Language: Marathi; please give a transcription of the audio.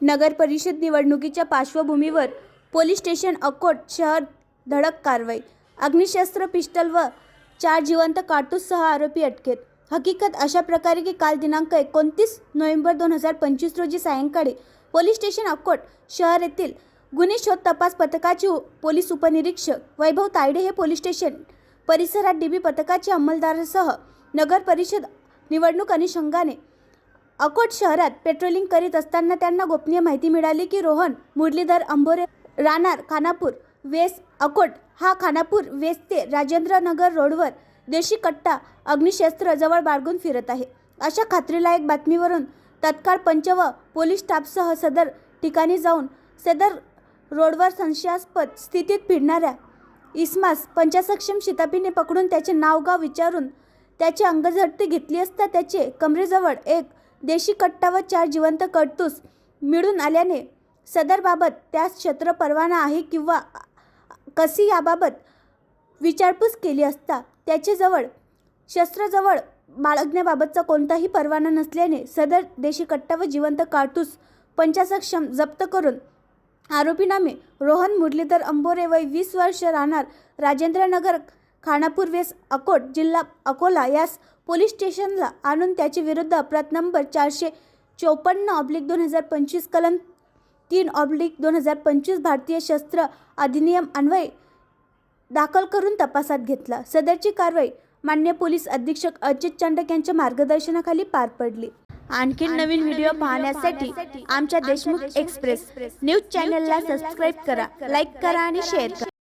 नगर परिषद निवडणुकीच्या पार्श्वभूमीवर पोलीस स्टेशन अकोट शहर धडक कारवाई. अग्निशस्त्र पिस्टल व चार जिवंत कारतूससह आरोपी अटकेत. हकीकत अशा प्रकारे की काल दिनांक एकोणतीस नोव्हेंबर दोन हजार पंचवीस रोजी सायंकाळी पोलीस स्टेशन अकोट शहर येथील गुन्हे शोध तपास पथकाचे पोलीस उपनिरीक्षक वैभव तायडे हे पोलीस स्टेशन परिसरात डीबी पथकाचे अंमलदारासह नगर परिषद निवडणूक अनुषंगाने अकोट शहरात पेट्रोलिंग करीत असताना त्यांना गोपनीय माहिती मिळाली की रोहन मुरलीधर अंबोरे राहणार खानापूर वेस अकोट हा खानापूर वेस्ट ते राजेंद्रनगर रोडवर देशी कट्टा अग्निशस्त्र जवळ बाळगून फिरत आहे. अशा खात्रीलायक बातमीवरून तत्काळ पंच व पोलीस स्टाफसह सदर ठिकाणी जाऊन सदर रोडवर संशयास्पद स्थितीत फिरणाऱ्या इस्मास पंचासक्षम शितापीने पकडून त्याचे नाव गाव विचारून त्याची अंगझडती घेतली असता त्याचे कमरेजवळ एक देशी कट्टा व चार जिवंत कडतूस मिळून आल्याने सदरबाबत त्यास क्षेत्र परवाना आहे किंवा कशी याबाबत विचारपूस केली असता त्याच्याजवळ शस्त्रजवळ बाळगण्याबाबतचा कोणताही परवाना नसल्याने सदर देशी कट्टा व जिवंत काटूस पंचासक्षम जप्त करून आरोपीनामे रोहन मुरलीधर अंबोरे वय वीस वर्ष राहणार राजेंद्रनगर खानापूर वेस अकोट जिल्हा अकोला यास पोलीस स्टेशनला आणून त्याच्या विरुद्ध अपराध नंबर चारशे चोपन्न ऑब्लिक दोन हजार पंचवीस कलम तीन ऑब्लिक दोन हजार पंचवीस भारतीय शस्त्र अधिनियम अन्वये दाखल करून तपासात घेतला. सदरची कारवाई मान्य पोलीस अधीक्षक अजित चंडक यांच्या मार्गदर्शनाखाली पार पडली. आणखी नवीन व्हिडिओ पाहण्यासाठी आमच्या देशमुख एक्सप्रेस न्यूज चॅनलला सबस्क्राईब करा लाईक करा आणि शेअर करा.